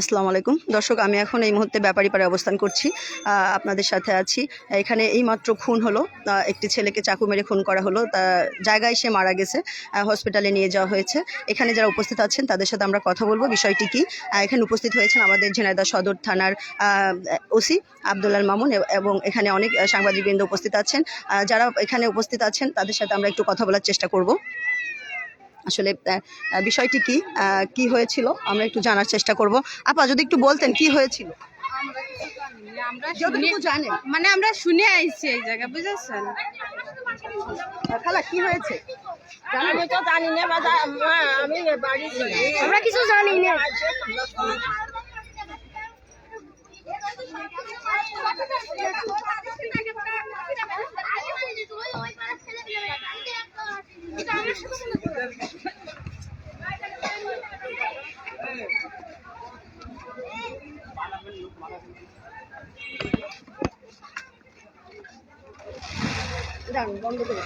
আসসালামু আলাইকুম। দর্শক, আমি এখন এই মুহূর্তে ব্যাপারী ব্যাপারীপাড়ে অবস্থান করছি। আপনাদের সাথে আছি। এখানে এইমাত্র খুন হলো। একটি ছেলেকে চাকু মেরে খুন করা হলো। তা, জায়গায় সে মারা গেছে। হসপিটালে নিয়ে যাওয়া হয়েছে। এখানে যারা উপস্থিত আছেন, তাদের সাথে আমরা কথা বলব। বিষয়টি কি? এখানে উপস্থিত হয়েছেন আমাদের ঝিনাইদহ সদর থানার ওসি আবদুল্লাল মামুন এবং এখানে অনেক সাংবাদিকবৃন্দ উপস্থিত আছেন। যারা এখানে উপস্থিত আছেন, তাদের সাথে আমরা একটু কথা বলার চেষ্টা করব। আসলে বিষয়টি কি কি হয়েছিল আমরা একটু জানার চেষ্টা করব। আপা যদি একটু বলতেন কি হয়েছিল? মানে আমরা শুনে আইছি এই জায়গা বুঝেছেন? খালা কি হয়েছে? আমরা কিছু জানি না। বন্ধ করে।